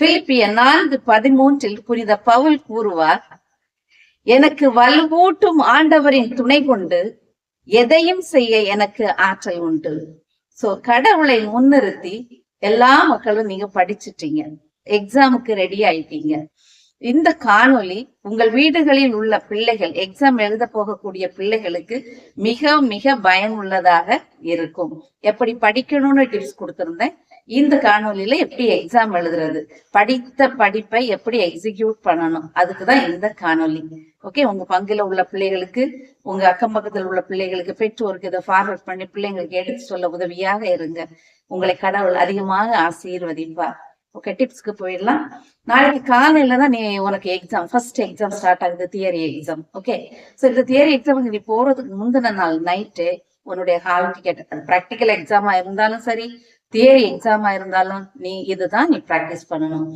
பிலிப்பிய நான்கு பதிமூன்றில் புனித பவுல் கூறுவார் எனக்கு வலுவூட்டும் ஆண்டவரின் துணை கொண்டு எதையும் செய்ய எனக்கு ஆற்றல் உண்டு. சோ கடவுளை முன்னிறுத்தி எல்லா மக்களும் நீங்க படிச்சிட்டீங்க எக்ஸாமுக்கு ரெடி ஆயிட்டீங்க. இந்த காணொளி உங்கள் வீடுகளில் உள்ள பிள்ளைகள் எக்ஸாம் எழுத போகக்கூடிய பிள்ளைகளுக்கு மிக மிக பயனுள்ளதாக இருக்கும். எப்படி படிக்கணும்னு டிப்ஸ் கொடுத்திருந்தேன். இந்த காணொலியில எப்படி எக்ஸாம் எழுதுறது? படித்த படிப்பை எப்படி எக்ஸிக்யூட் பண்ணணும்? அதுக்குதான் இந்த காணொலி ஓகே உங்க பங்குல உள்ள பிள்ளைகளுக்கு உங்க அக்கம் பக்கத்துல உள்ள பிள்ளைகளுக்கு பெற்றோருக்கு இதை ஃபார்வர்ட் பண்ணி பிள்ளைங்களுக்கு எடுத்து சொல்ல உதவியாக இருங்க. உங்களை கடவுள் அதிகமாக ஆசீர்வதிப்பார் ஓகே டிப்ஸ்க்கு போயிடலாம். நாளைக்கு காலையில தான் நீ உனக்கு எக்ஸாம் ஃபர்ஸ்ட் எக்ஸாம் ஸ்டார்ட் ஆகுது தியரி எக்ஸாம் ஓகே ஸோ இந்த தியரி எக்ஸாமுக்கு நீ போறதுக்கு முந்தின நாள் நைட்டு உன்னுடைய ஹால் டிக்கெட் ப்ராக்டிக்கல் எக்ஸாமா இருந்தாலும் சரி தியரி எக்ஸாமா இருந்தாலும் நீ இதுதான் நீ ப்ராக்டிஸ் பண்ணணும்.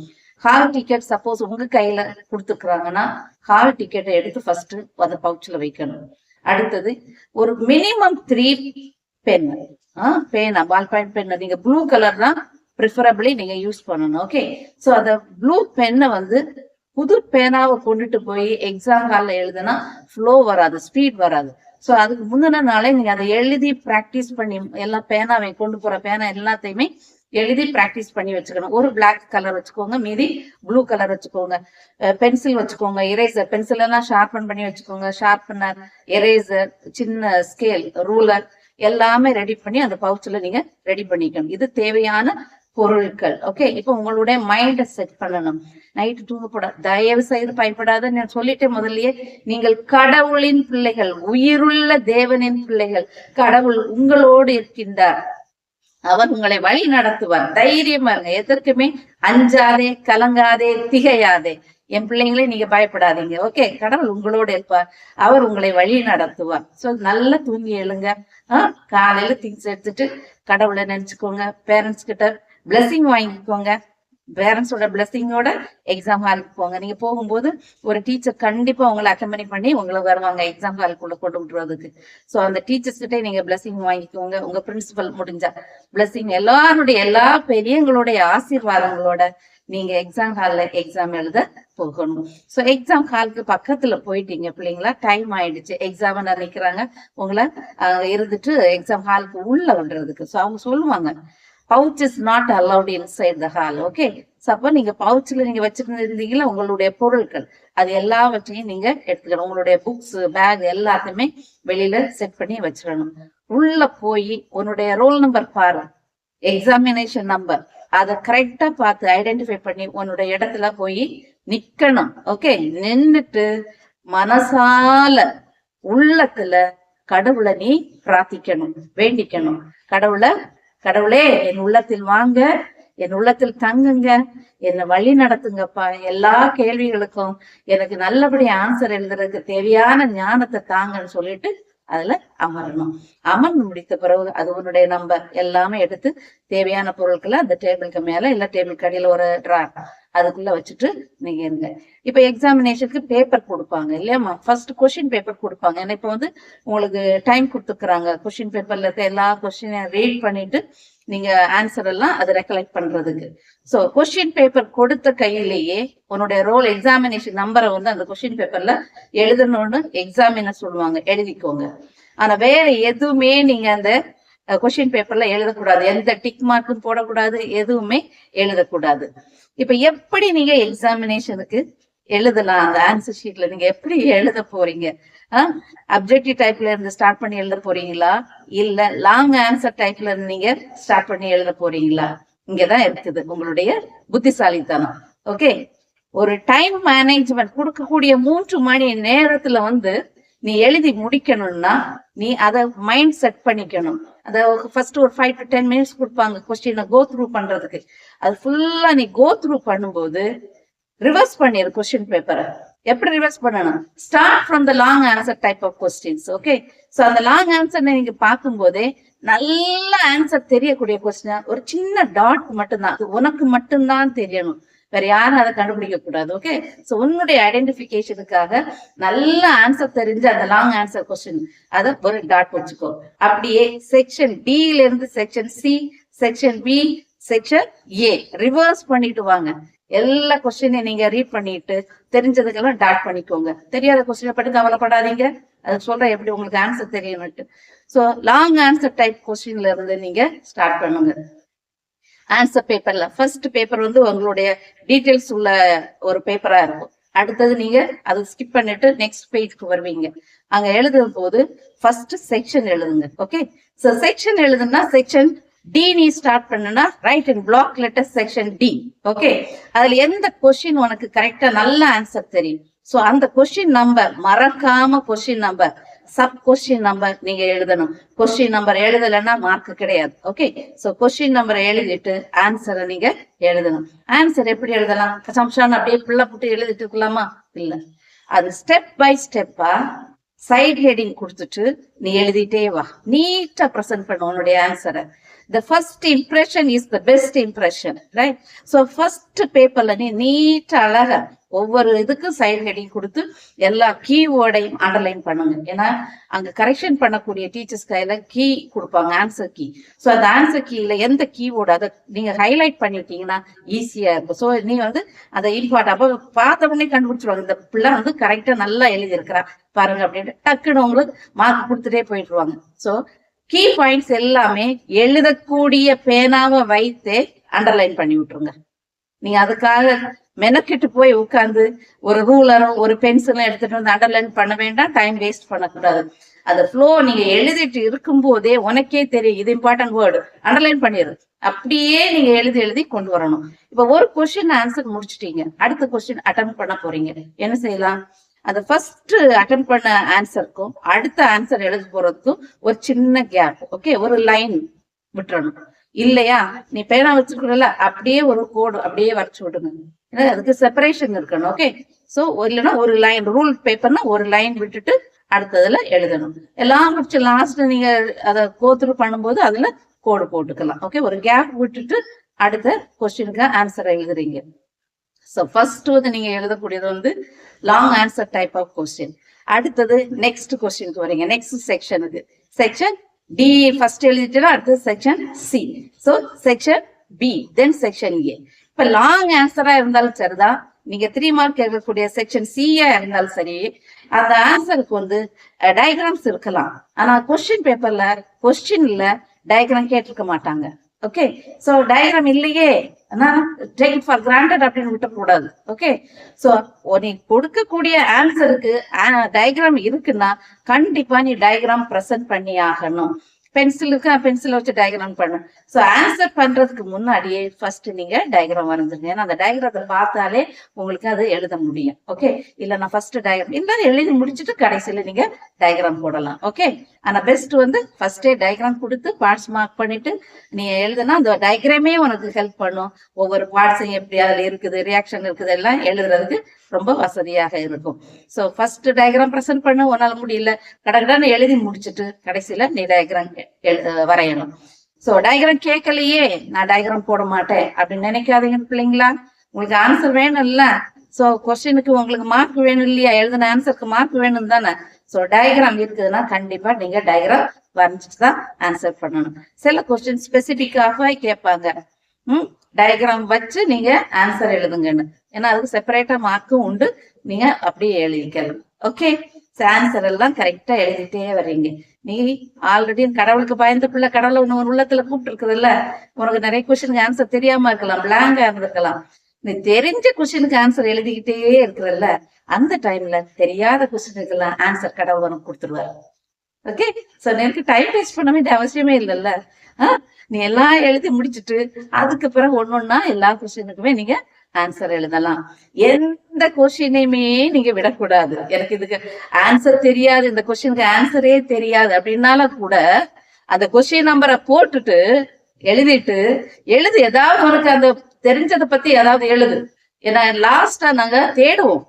ஹால் டிக்கெட் சப்போஸ் உங்க கையில கொடுத்துருக்குறாங்கன்னா ஹால் டிக்கெட்டை எடுத்து ஃபர்ஸ்ட் அந்த பவுச்சில் வைக்கணும். அடுத்தது ஒரு மினிமம் த்ரீ பென் பேனா பால் பாயிண்ட் பென் நீங்க ப்ளூ கலர் தான் ப்ரிஃபரபிளி நீங்க யூஸ் பண்ணணும் ஓகே ஸோ அந்த ப்ளூ பென்னை வந்து புது பேனாவை கொண்டுட்டு போய் எக்ஸாம் ஹாலில் எழுதுனா ஃப்ளோ வராது ஸ்பீட் வராது. ஸோ அதுக்கு முந்தின நாளே நீங்க அதை எழுதி ப்ராக்டிஸ் பண்ணி எல்லா பேனாவை கொண்டு போற பேனா எல்லாத்தையுமே எழுதி ப்ராக்டிஸ் பண்ணி வச்சுக்கணும். ஒரு பிளாக் கலர் வச்சுக்கோங்க மீதி ப்ளூ கலர் வச்சுக்கோங்க. பென்சில் வச்சுக்கோங்க எரேசர் பென்சில் எல்லாம் ஷார்பன் பண்ணி வச்சுக்கோங்க. ஷார்பனர் எரேசர் சின்ன ஸ்கேல் ரூலர் எல்லாமே ரெடி பண்ணி அந்த பவுச்சில் நீங்க ரெடி பண்ணிக்கணும். இது தேவையான பொருட்கள் ஓகே இப்போ உங்களுடைய மைண்டை செட் பண்ணணும். நைட்டு தூங்கப்பட தயவு செய்து பயப்படாத நான் சொல்லிட்டேன் முதல்லயே நீங்கள் கடவுளின் பிள்ளைகள் உயிருள்ள தேவனின் பிள்ளைகள் கடவுள் உங்களோடு இருக்கின்றார். அவர் உங்களை வழி நடத்துவார். தைரியமா இருங்க. எதற்குமே அஞ்சாதே கலங்காதே திகையாதே. என் பிள்ளைங்களே நீங்க பயப்படாதீங்க. ஓகே கடவுள் உங்களோட இருப்பார். அவர் உங்களை வழி நடத்துவார். சோ நல்லா தூங்கி எழுங்க. ஆஹ் காலையில திங்ஸ் எடுத்துட்டு கடவுளை நினைச்சுக்கோங்க. பேரண்ட்ஸ் கிட்ட பிளஸ்ஸிங் வாங்கிக்கோங்க பேரண்ட்ஸோட பிளஸ்ஸிங்கோட எக்ஸாம் ஹாலுக்கு போங்க. நீங்க போகும்போது ஒரு டீச்சர் கண்டிப்பா உங்களை அக்கம்பனி பண்ணி உங்களை வருவாங்க. எக்ஸாம் ஹாலுக்குள்ள கொண்டு விட்டுறதுக்கு ஸோ அந்த டீச்சர்ஸ் கிட்டே நீங்க பிளஸ்ஸிங் வாங்கிக்கோங்க. உங்க பிரின்சிபல் முடிஞ்சா. பிளஸ்ஸிங் எல்லாருடைய எல்லா பெரியங்களுடைய ஆசீர்வாதங்களோட நீங்க எக்ஸாம் ஹால்ல எக்ஸாம் எழுத போகணும். ஸோ எக்ஸாம் ஹாலுக்கு பக்கத்துல போயிட்டீங்க பிள்ளைங்களா? டைம் ஆயிடுச்சு. எக்ஸாம் நினைக்கிறாங்க. உங்களை இருந்துட்டு எக்ஸாம் ஹாலுக்கு உள்ள விடுறதுக்கு ஸோ அவங்க சொல்லுவாங்க. Pouch is not allowed inside the hall okay அப்போ நீங்க பவுச்சில் நீங்க வச்சிருந்தீங்களா உங்களுடைய பொருட்கள் அது எல்லாவற்றையும் நீங்க எடுத்துக்கணும். உங்களுடைய புக்ஸ் பேக் எல்லாத்தையுமே வெளியில செட் பண்ணி வச்சிடணும். உள்ள போய் உன்னுடைய ரோல் நம்பர் பாரு எக்ஸாமினேஷன் நம்பர் அதை கரெக்டா பார்த்து ஐடென்டிஃபை பண்ணி உன்னுடைய இடத்துல போய் நிக்கணும் ஓகே நின்னுட்டு மனசால உள்ளத்துல கடவுளை நீ பிரார்த்திக்கணும் வேண்டிக்கணும். கடவுளை கடவுளே என் உள்ளத்தில் வாங்க என் உள்ளத்தில் தங்குங்க என்னை வழி நடத்துங்கப்பா. எல்லா கேள்விகளுக்கும் எனக்கு நல்லபடி ஆன்சர் எழுதுறதுக்கு தேவையான ஞானத்தை தாங்கன்னு சொல்லிட்டு அதுல அமரணும். அமர்ந்து முடித்த பிறகு அது உன்னுடைய நம்பர் எல்லாமே எடுத்து தேவையான பொருட்களை அந்த டேபிளுக்கு மேல இல்ல டேபிள் கடையில ஒரு ட்ரா அதுக்குள்ள வச்சுட்டு நீங்க இருங்க. இப்ப எக்ஸாமினேஷனுக்கு பேப்பர் கொடுப்பாங்க இல்லையாமா ஃபர்ஸ்ட் கொஸ்டின் பேப்பர் கொடுப்பாங்க. ஏன்னா இப்ப வந்து உங்களுக்கு டைம் கொடுத்துக்கிறாங்க. கொஸ்டின் பேப்பர்ல இருக்க எல்லா கொஸ்டினையும் ரீட் பண்ணிட்டு நீங்க ஆன்சர் எல்லாம் அதை ரெக்கலெக்ட் பண்றதுக்கு. சோ கொஸ்டின் பேப்பர் கொடுத்த கையிலேயே உன்னுடைய ரோல் எக்ஸாமினேஷன் நம்பரை வந்து அந்த கொஸ்டின் பேப்பர்ல எழுதணும்னு எக்ஸாமினர் சொல்லுவாங்க. எழுதிக்கோங்க. ஆனா வேற எதுவுமே நீங்க அந்த கொஷின் பேப்பர்ல எழுதக்கூடாது. எந்த டிக் மார்க்கும் போடக்கூடாது. எதுவுமே எழுதக்கூடாது. இப்ப எப்படி நீங்க எக்ஸாமினேஷனுக்கு எழுதலாம்? அந்த ஆன்சர் ஷீட்ல நீங்க எப்படி எழுத போறீங்க? அப்ஜெக்டிவ் டைப்ல இருந்து ஸ்டார்ட் பண்ணி எழுத போறீங்களா? இல்ல லாங் ஆன்சர் டைப்ல இருந்து நீங்க ஸ்டார்ட் பண்ணி எழுத போறீங்களா? இங்கதான் இருக்குது உங்களுடைய புத்திசாலித்தனம். ஓகே ஒரு டைம் மேனேஜ்மெண்ட் கொடுக்கக்கூடிய மூன்று மணி நேரத்துல வந்து நீ எழுதி முடிக்கணும்னா நீ அதை மைண்ட் செட் பண்ணிக்கணும். அதை ஃபர்ஸ்ட் ஒரு ஃபைவ் டு டென் மினிட்ஸ் கொடுப்பாங்க கொஸ்டினை கோ த்ரூ பண்றதுக்கு. அது ஃபுல்லா நீ கோ த்ரூ பண்ணும்போது ரிவர்ஸ் பண்ணிரு கொஸ்டின் பேப்பரை எப்படி ரிவர்ஸ் பண்ணணும்? Start from the long answer type of questions okay so அந்த லாங் ஆன்சர் நீங்க பார்க்கும்போதே நல்ல ஆன்சர் தெரியக்கூடிய கொஸ்டின் ஒரு சின்ன டாட் மட்டும்தான். அது உனக்கு மட்டும்தான் தெரியணும். வேற யாரும் அதை கண்டுபிடிக்க கூடாது ஓகே ஸோ உன்னுடைய ஐடென்டிபிகேஷனுக்காக நல்ல ஆன்சர் தெரிஞ்சு அந்த லாங் ஆன்சர் கொஸ்டின் அதை ஒரு டாட் வச்சுக்கோ. அப்படியே செக்ஷன் ல இருந்து section C section B section A reverse பண்ணிட்டு வாங்க. எல்லா கொஸ்டினையும் நீங்க ரீட் பண்ணிட்டு தெரிஞ்சதுக்கெல்லாம் டாட் பண்ணிக்கோங்க. தெரியாத கொஸ்டினை பட்டு கவலைப்படாதீங்க. அது சொல்றேன் எப்படி உங்களுக்கு ஆன்சர் தெரியணும்ட்டு ஸோ லாங் ஆன்சர் டைப் கொஸ்டின்ல இருந்து நீங்க ஸ்டார்ட் பண்ணுங்க. ஆன்சர் பேப்பர்ல ஃபர்ஸ்ட் பேப்பர் வந்து உங்களுடைய டீட்டெயில்ஸ் உள்ள ஒரு பேப்பரா இருக்கும். அடுத்தது நீங்க அதை ஸ்கிப் பண்ணிட்டு நெக்ஸ்ட் பேஜ்க்கு வருவீங்க. அங்க எழுதும் போது ஃபர்ஸ்ட் செக்ஷன் எழுதுங்க ஓகே ஸோ செக்ஷன் எழுதுனா செக்ஷன் டி நீ ஸ்டார்ட் பண்ணுனா right in block letter section D okay அதுல எந்த கொஸ்டின் உனக்கு கரெக்டா நல்ல ஆன்சர் தெரியும். ஸோ அந்த கொஸ்டின் நம்பர் மறக்காம question number sub question number நீங்க எழுதணும். கொஸ்டின் நம்பர் எழுதலைன்னா மார்க் கிடையாது. ஓகே சோ கொஸ்டின் நம்பரை எழுதிட்டு ஆன்சரை நீங்க எழுதணும். ஆன்சர் எப்படி எழுதலாம்? சம்ஷான் அப்படியே புள்ள போட்டு எழுதிட்டு இருக்கலாமா? இல்ல. அது ஸ்டெப் பை ஸ்டெப்பா சைட் ஹெடிங் கொடுத்துட்டு நீ எழுதிட்டே வா. நீட்டா ப்ரெசென்ட் பண்ண உன்னுடைய ஆன்சரை the first impression is the best impression right so first பேப்பர்ல நீ நீட்டா அழகா ஒவ்வொரு இதுக்கும் சைட் ஹெடிங் கொடுத்து எல்லா கீவேர்டையும் அண்டர்லைன் பண்ணுங்க. ஏன்னா அங்க கரெக்ஷன் பண்ணக்கூடிய டீச்சர்ஸ் கையில கீ கொடுப்பாங்க ஆன்சர் கீ ஸோ அந்த ஆன்சர் கீல எந்த கீவேர்டு அதை நீங்க ஹைலைட் பண்ணிட்டீங்கன்னா ஈஸியா இருக்கும். ஸோ நீ வந்து அதை இம்பார்ட் அப்போ பார்த்த உடனே கண்டுபிடிச்சிருவாங்க. இந்த பிள்ளை வந்து கரெக்டா நல்லா எழுதியிருக்கிறா. பாருங்க அப்படின்ட்டு டக்குன்னு உங்களுக்கு மார்க் கொடுத்துட்டே போயிட்டுருவாங்க ஸோ கீ பாயிண்ட்ஸ் எல்லாமே எழுதக்கூடிய பேனாவை வைத்தே அண்டர்லைன் பண்ணி விட்டுருங்க. நீங்க அதுக்காக மெனக்கிட்டு போய் உட்கார்ந்து ஒரு ரூலரும் ஒரு பென்சிலும் எடுத்துட்டு வந்து அண்டர்லைன் பண்ண வேண்டாம் டைம் வேஸ்ட் பண்ணக்கூடாது. அந்த ஃப்ளோ நீங்க எழுதிட்டு இருக்கும் போதே உனக்கே தெரியும் இது இம்பார்ட்டன்ட் வேர்டு அண்டர்லைன் பண்ணிடு. அப்படியே நீங்க எழுதி எழுதி கொண்டு வரணும். இப்ப ஒரு கொஸ்டின் ஆன்சர் முடிச்சிட்டீங்க. அடுத்த கொஸ்டின் அட்டன் பண்ண போறீங்க. என்ன செய்யலாம்? அந்த ஃபர்ஸ்ட் அட்டன் பண்ண ஆன்சருக்கும் அடுத்த ஆன்சர் எழுத போறதுக்கும் ஒரு சின்ன கேப் ஓகே ஒரு லைன் விட்டுறணும். இல்லையா? நீ பேனா வச்சிருக்கல அப்படியே ஒரு கோடு அப்படியே வரைச்சு விடுங்க. ஏன்னா அதுக்கு செப்பரேஷன் இருக்கணும் ஓகே சோ இல்லைன்னா ஒரு லைன் ரூல் பேப்பர்னா ஒரு லைன் விட்டுட்டு அடுத்ததுல எழுதணும். எல்லாம் முடிச்சு லாஸ்ட் நீங்க அதை கோத்ரூ பண்ணும்போது அதுல கோடு போட்டுக்கலாம் ஓகே ஒரு கேப் விட்டுட்டு அடுத்த கொஸ்டினுக்கு ஆன்சர் எழுதுறீங்க. ஸோ ஃபர்ஸ்ட் வந்து நீங்க எழுதக்கூடியது வந்து long answer type of question அடுத்தது நெக்ஸ்ட் கொஸ்டினுக்கு வரீங்க. நெக்ஸ்ட் செக்ஷன் இது. செக்ஷன் டி ஃபர்ஸ்ட் எழுதிட்டா அடுத்தது section C so section B then section A இப்ப லாங் ஆன்சரா இருந்தாலும் சரிதான். நீங்க த்ரீ மார்க் எழுதக்கூடிய செக்ஷன் சியா இருந்தாலும் சரி அந்த ஆன்சருக்கு வந்து டயக்ராம்ஸ் இருக்கலாம். ஆனா கொஸ்டின் பேப்பர்ல கொஸ்டின்ல டயக்ராம் கேட்டிருக்க மாட்டாங்க. ஓகே சோ டயக்ராம் இல்லையே. டேக் ஃபார் கிராண்டட் அப்படின்னு விட்டக்கூடாது ஓகே சோ நீ கொடுக்கக்கூடிய ஆன்சருக்கு டயக்ராம் இருக்குன்னா கண்டிப்பா நீ டயக்ராம் ப்ரெசென்ட் பண்ணி ஆகணும் பென்சில் இருக்கு பென்சில் வச்சு டயக்ராம் பண்ணும் ஸோ ஆன்சர் பண்றதுக்கு முன்னாடியே ஃபர்ஸ்ட் நீங்க டயக்ராம் வரைஞ்சிருங்க. ஏன்னா அந்த டயக்ராத்தை பார்த்தாலே உங்களுக்கு அது எழுத முடியும். ஓகே இல்ல நான் ஃபர்ஸ்ட் டயக்ராம் இல்ல எழுதி முடிச்சுட்டு கடைசியில நீங்க டயக்ராம் போடலாம். ஓகே ஆனா பெஸ்ட் வந்து ஃபர்ஸ்டே டயக்ராம் கொடுத்து பார்ட்ஸ் மார்க் பண்ணிட்டு நீ எழுதுனா அந்த டயக்ராமே உனக்கு ஹெல்ப் பண்ணும். ஒவ்வொரு பார்ட்ஸும் எப்படி அதுல இருக்குது ரியாக்ஷன் இருக்குது எல்லாம் எழுதுறதுக்கு ரொம்ப வசதியாக இருக்கும். ஸோ ஃபர்ஸ்ட் டயக்ராம் ப்ரெசென்ட் பண்ண உன்னால முடியல. கடகடன்னு எழுதி முடிச்சுட்டு கடைசியில நீ டயக்ராம் வரையணும். சோ டயக்ராம் கேட்கலையே நான் டயக்ராம் போட மாட்டேன் அப்படின்னு நினைக்காதீங்க பிள்ளைங்களா. உங்களுக்கு ஆன்சர் வேணும் இல்ல சோ கொஸ்டினுக்கு உங்களுக்கு மார்க் வேணும் இல்லையா? எழுதின ஆன்சருக்கு மார்க் வேணும் தானே? சோ டயக்ராம் இருக்குதுன்னா கண்டிப்பா நீங்க டயக்ராம் வரைஞ்சிட்டு தான் ஆன்சர் பண்ணணும். சில கொஸ்டின் ஸ்பெசிபிக்காக கேட்பாங்க. ம் டயக்ராம் வச்சு நீங்க ஆன்சர் எழுதுங்கன்னு. ஏன்னா அதுக்கு செப்பரேட்டா மார்க்கும் உண்டு. நீங்க அப்படியே எழுதிக்கலாம் ஓகே ஆன்சர் எல்லாம் கரெக்டா எழுதிட்டே வர்றீங்க. நீ ஆல்ரெடி கடவுளுக்கு பயந்த பிள்ளை கடவுளை உன் உள்ளத்துல கூப்பிட்டு இருக்குதுல்ல உனக்கு நிறைய கொஸ்டினுக்கு ஆன்சர் தெரியாம இருக்கலாம் பிளாங்கா இருந்திருக்கலாம். நீ தெரிஞ்ச கொஸ்டினுக்கு ஆன்சர் எழுதிக்கிட்டே இருக்கிறல்ல அந்த டைம்ல தெரியாத கொஸ்டினுக்கு எல்லாம் ஆன்சர் கடவுள் உனக்கு கொடுத்துருவாரு. ஓகே சோ எனக்கு டைம் வேஸ்ட் பண்ண வேண்டிய அவசியமே இல்லைல்ல. நீ எல்லாம் எழுதி முடிச்சுட்டு அதுக்கு பிறகு ஒன்னொன்னா எல்லா கொஸ்டினுக்குமே நீங்க ஆன்சர் எழுதலாம். எந்த கொஸ்டினையுமே நீங்க விடக்கூடாது. எனக்கு இதுக்கு ஆன்சர் தெரியாது. இந்த கொஸ்டினுக்கு ஆன்சரே தெரியாது. அப்படின்னால கூட அந்த கொஸ்டின் நம்பரை போட்டுட்டு எழுதிட்டு எழுது. ஏதாவது உனக்கு அந்த தெரிஞ்சதை பத்தி ஏதாவது எழுது. ஏன்னா லாஸ்டா நாங்க தேடுவோம்.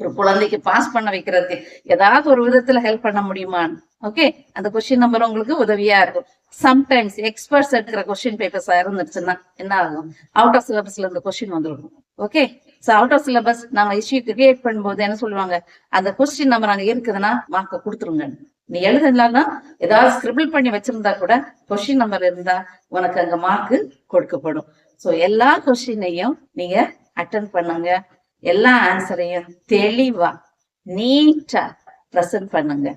ஒரு குழந்தைக்கு பாஸ் பண்ண வைக்கிறதுக்கு ஏதாவது ஒரு விதத்துல ஹெல்ப் பண்ண முடியுமான்னு? ஓகே அந்த கொஸ்டின் நம்பர் உங்களுக்கு உதவியா இருக்கும். சம்டைம்ஸ் எக்ஸ்பர்ட்ஸ் எடுக்கிற கொஸ்டின் பேப்பர்ஸா இருந்துச்சுன்னா என்ன ஆகும்? அவுட் ஆஃப் சிலபஸ்ல இந்த கொஸ்டின் வந்துருக்கும் okay so out of syllabus நம்ம இஷ்யூ கிரியேட் பண்ணும்போது என்ன சொல்லுவாங்க? அந்த கொஸ்டின் நம்பர் அங்க இருக்குதுன்னா மார்க்க கொடுத்துருங்க. நீ எழுதலாம்னா ஏதாவது ஸ்கிரிபிள் பண்ணி வச்சிருந்தா கூட கொஸ்டின் நம்பர் இருந்தா உனக்கு அங்க மார்க்கு கொடுக்கப்படும். ஸோ எல்லா கொஸ்டினையும் நீங்க அட்டன் பண்ணுங்க. எல்லா ஆன்சரையும் தெளிவா நீட்டா ப்ரெசென்ட் பண்ணுங்க.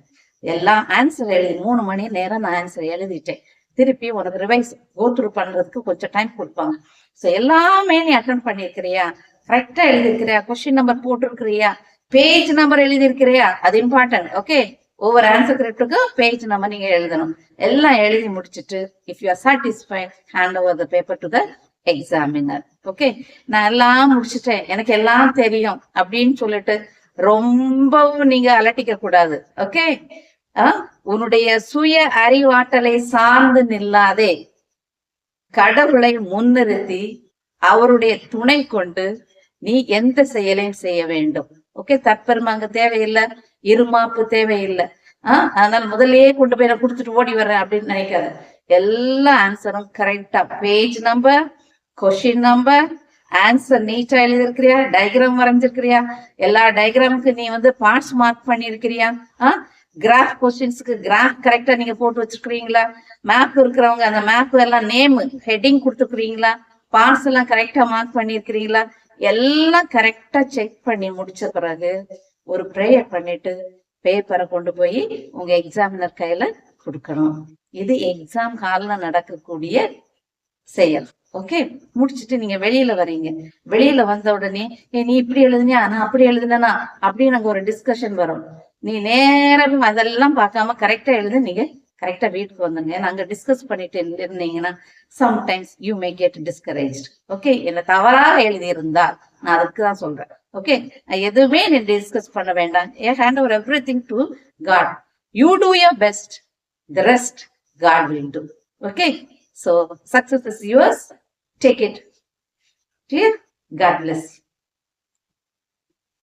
எல்லா ஆன்சர் எழுதி மூணு மணி நேரம் நான் ஆன்சர் எழுதிட்டேன். திருப்பி உனக்கு ரிவைஸ் கோத்ரூ பண்றதுக்கு கொஞ்சம் டைம் கொடுப்பாங்க. ஸோ எல்லாமே நீ அட்டன் பண்ணியிருக்கிறியா? கரெக்டா எழுதியிருக்கிறியா? கொஸ்டின் நம்பர் போட்டிருக்கிறியா? பேஜ் நம்பர் எழுதியிருக்கிறியா? அது இம்பார்ட்டன்ட் ஓகே ஒவ்வொரு ஆன்சர் கரெக்டுக்கு பேஜ் நம்பர் நீங்க எழுதணும். எல்லாம் எழுதி முடிச்சிட்டு if you are satisfied hand over the paper to the examiner okay நான் எல்லாம் முடிச்சிட்டேன். எனக்கு எல்லாம் தெரியும். அப்படின்னு சொல்லிட்டு ரொம்பவும் நீங்க அலட்டிக்க கூடாது. ஓகே உன்னுடைய சுய அறிவாற்றலை சார்ந்து நில்லாதே கடவுளை முன்னிறுத்தி அவருடைய துணை கொண்டு நீ எந்த செயலையும் செய்ய வேண்டும். ஓகே தற்பெருமை அங்க தேவையில்லை. இருமாப்பு தேவையில்லை. ஆஹ் அதனால முதல்லயே கொண்டு போய் நான் கொடுத்துட்டு ஓடி வர்றேன் அப்படின்னு நினைக்காத. எல்லா ஆன்சரும் கரெக்டா page number question number answer நீட்டா எழுதியிருக்கிறியா? டயக்ராம் வரைஞ்சிருக்கிறியா? எல்லா டயக்ராமுக்கு நீ வந்து பார்ட்ஸ் மார்க் பண்ணியிருக்கிறியா? ஆஹ் கிராஃப் கொஸ்டின்ஸுக்கு கிராஃப் கரெக்டா நீங்க போட்டு வச்சிருக்கிறீங்களா? மேப் இருக்கிறவங்க அந்த மேப் எல்லாம் நேம் ஹெட்டிங் கொடுத்துருக்கிறீங்களா? பார்ட்ஸ் எல்லாம் கரெக்டா மார்க் பண்ணிருக்கிறீங்களா எல்லாம் கரெக்டா செக் பண்ணி முடிச்ச பிறகு ஒரு ப்ரேயர் பண்ணிட்டு பேப்பரை கொண்டு போய் உங்க எக்ஸாமினர் கையில கொடுக்கணும். இது எக்ஸாம் ஹால்ல நடக்கக்கூடிய செயல். ஓகே முடிச்சுட்டு நீங்க வெளியில வர்றீங்க. வெளியில வந்த உடனே ஏ நீ இப்படி எழுதுனியா? நான் அப்படி எழுதுனா அப்படின்னு அங்க ஒரு டிஸ்கஷன் வரும். நீ நேரம் அதெல்லாம் பார்க்காம கரெக்டா எழுது. நீங்க கரெக்டா வீட்டுக்கு வந்துங்க நாங்க டிஸ்கஸ் பண்ணிட்டு இருந்தீங்கன்னா sometimes you may get discourage okay என்ன தவறாக எழுதி இருந்தா நான் அதுக்கு தான் சொல்றேன். ஓகே எதுவுமே நீ டிஸ்கஸ் பண்ண வேண்டாம். A hand over everything to God you do your best the rest God will do okay so success is yours take it clear God bless